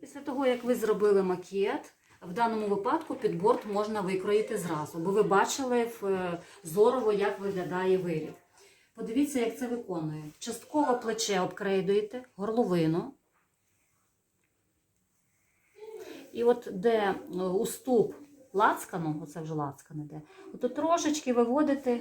Після того, як ви зробили макет, в даному випадку підборд можна викроїти зразу, бо ви бачили в е, зорово, як виглядає виріб. Подивіться, як це виконує. Частково плече обкрейдуєте, горловину. І от де е, уступ лацкану, оце вже лацкан іде, от трошечки виводите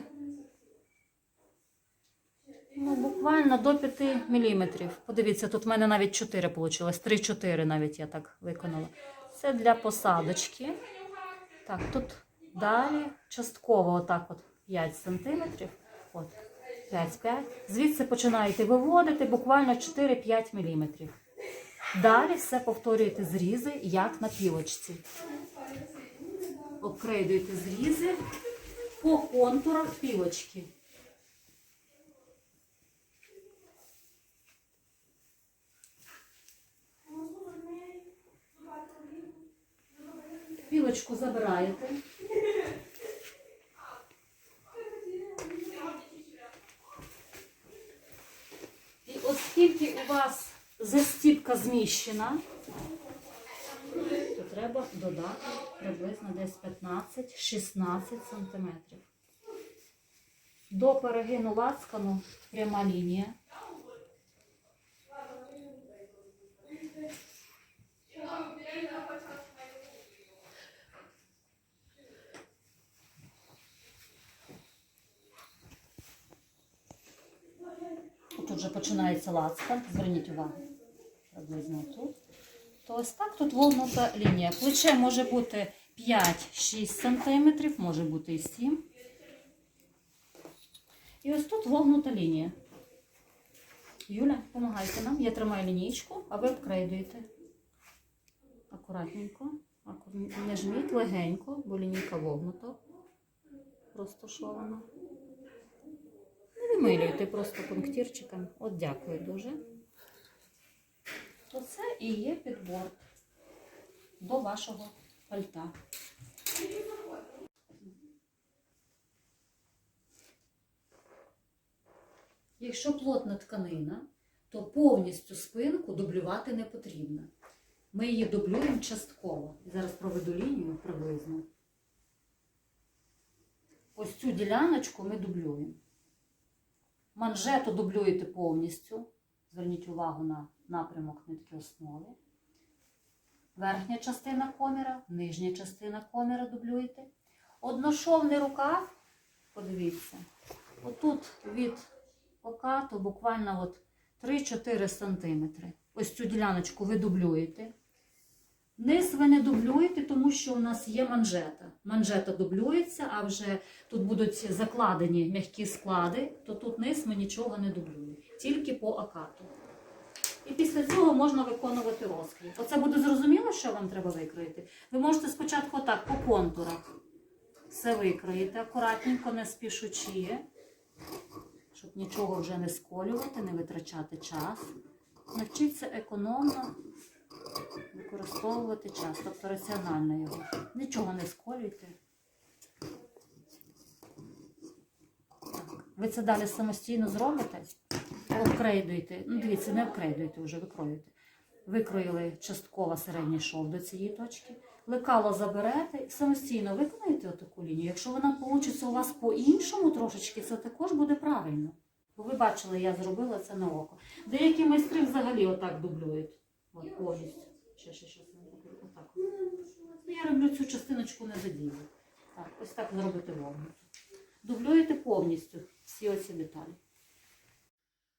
ну, буквально до 5 мм. Подивіться, тут в мене навіть 4 вийшло, 3-4 навіть я так виконала. Це для посадочки. Так, тут далі частково отак от 5 см. От, 5-5. Звідси починаєте виводити буквально 4-5 мм. Далі все повторюєте зрізи, як на пілочці. Обкрейдуєте зрізи по контурах пілочки. Пілочку забираєте. І оскільки у вас застіпка зміщена, то треба додати приблизно десь 15-16 см. До перегину лацкану пряма лінія. Тут вже починається лацкан, зверніть увагу. Приблизно тут. То ось так тут вогнута лінія. Плече може бути 5-6 см, може бути і 7. І ось тут вогнута лінія. Юля, допомагайте нам. Я тримаю лінійку, а ви обкрейдуєте. Акуратненько. Не жміть легенько, бо лінійка вогнута. Розташована. Вимилюйте просто пунктирчиком. От дякую дуже. То це і є підбор до вашого пальта. Якщо плотна тканина, то повністю спинку дублювати не потрібно. Ми її дублюємо частково. Зараз проведу лінію приблизно. Ось цю діляночку ми дублюємо. Манжету дублюєте повністю. Зверніть увагу на напрямок нитки основи. Верхня частина коміра, нижня частина коміра дублюєте. Одношовний рукав, подивіться, отут від покату буквально от 3-4 см. Ось цю діляночку ви дублюєте. Низ ви не дублюєте, тому що у нас є манжета. Манжета дублюється, а вже тут будуть закладені м'які склади, то тут низ ми нічого не дублюємо, тільки по акату. І після цього можна виконувати розкрій. Оце буде зрозуміло, що вам треба викроїти. Ви можете спочатку отак по контурах все викроїти, акуратненько, не спішучи, щоб нічого вже не сколювати, не витрачати час. Навчіться економно використовувати час, тобто раціонально його. Нічого не сколюйте. Ви це далі самостійно зробите, обкрейдуєте. Ну, дивіться, не обкрейдуєте вже, викроюєте. Викроїли частково середній шов до цієї точки. Лекало заберете і самостійно виконаєте отаку лінію. Якщо вона вийде у вас по-іншому трошечки, це також буде правильно. Бо ви бачили, я зробила це на око. Деякі майстри взагалі отак дублюють. От, повністю. Ще, ще, ще. Отак. Ну, я роблю цю частиночку не задію. Так, ось так зробити вогнути. Дублюєте повністю всі оці деталі.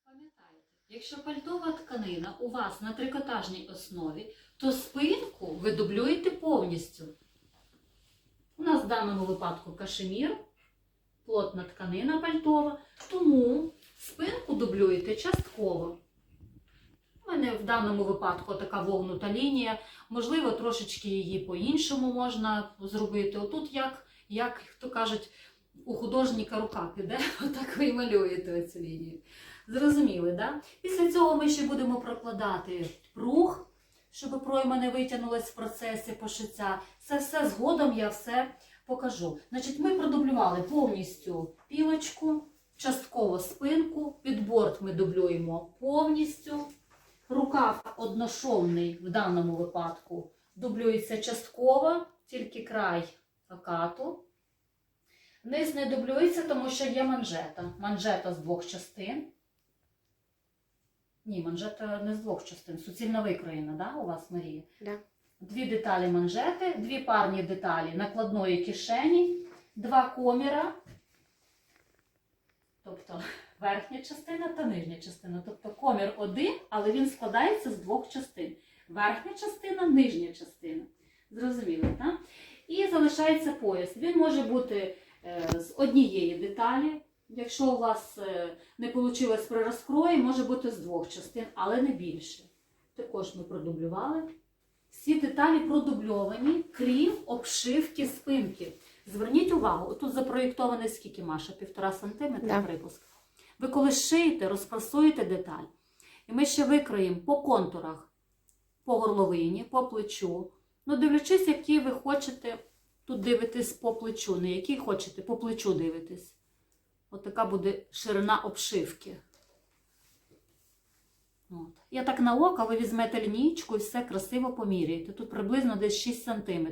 Пам'ятайте, якщо пальтова тканина у вас на трикотажній основі, то спинку ви дублюєте повністю. У нас в даному випадку кашемір, плотна тканина пальтова, тому спинку дублюєте частково. У мене в даному випадку така вогнута лінія. Можливо, трошечки її по-іншому можна зробити. Отут, як, як то кажуть, у художника рука піде, отак ви малюєте цю лінію. Зрозуміли, да? Після цього ми ще будемо прокладати прух, щоб пройма не витягнулась в процесі пошиття. Це все згодом я все покажу. Значить, ми продублювали повністю пілочку, частково спинку, підборд ми дублюємо повністю. Рукав одношовний в даному випадку дублюється частково, тільки край акату. Низ не дублюється, тому що є манжета. Манжета з двох частин. Ні, манжета не з двох частин. Суцільно викроєна, да, у вас, Марія? Да. Дві деталі манжети, дві парні деталі накладної кишені, два коміра, тобто верхня частина та нижня частина. Тобто комір один, але він складається з двох частин. Верхня частина, нижня частина. Зрозуміли, так? І залишається пояс. Він може бути е, з однієї деталі. Якщо у вас е, не вийшло при розкрої, може бути з двох частин, але не більше. Також ми продублювали. Всі деталі продубльовані, крім обшивки спинки. Зверніть увагу, тут запроєктований скільки Маша? Півтора сантиметра Да. припуск. Ви коли шиєте, розпрасуєте деталь. І ми ще викроїмо по контурах, по горловині, по плечу. Ну, дивлячись, які ви хочете тут дивитись по плечу, не який хочете, по плечу дивитись. От така буде ширина обшивки. От. Я так на око, ви візьмете лінійку і все красиво поміряєте. Тут приблизно десь 6 см.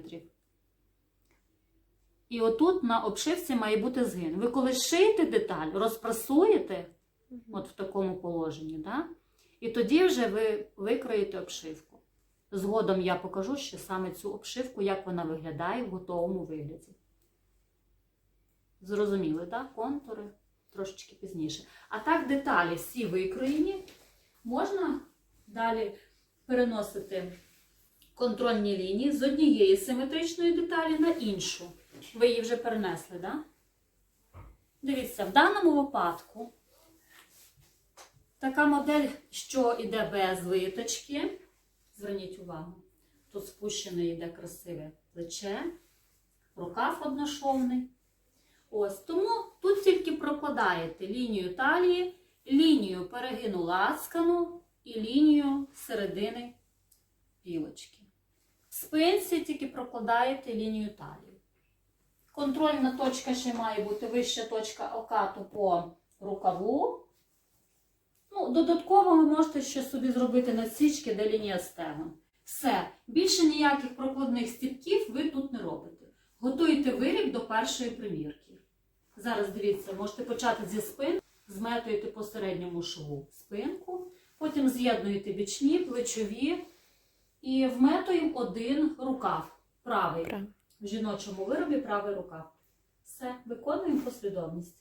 І отут на обшивці має бути згин. Ви коли шиєте деталь, розпрасуєте от в такому положенні, да? і тоді вже ви викроїте обшивку. Згодом я покажу ще саме цю обшивку, як вона виглядає в готовому вигляді. Зрозуміли, так? Контури трошечки пізніше. А так, деталі всі викроєні. Можна далі переносити контрольні лінії з однієї симетричної деталі на іншу. Ви її вже перенесли, так? Да? Дивіться, в даному випадку така модель, що йде без виточки. Зверніть увагу, тут спущене йде красиве плече, рукав одношовний. Ось тому тут тільки прокладаєте лінію талії, лінію перегину ласкану і лінію середини пілочки. В спинці тільки прокладаєте лінію талії. Контрольна точка ще має бути вища точка окату по рукаву. Ну, додатково ви можете ще собі зробити насічки, де лінія стегон. Все, більше ніяких прокладних стіпків ви тут не робите. Готуєте виріб до першої примірки. Зараз дивіться, можете почати зі спин, зметуєте по середньому шву спинку, потім з'єднуєте бічні, плечові і вметуємо один рукав правий. В жіночому виробі правий рукав. Все, виконуємо послідовність.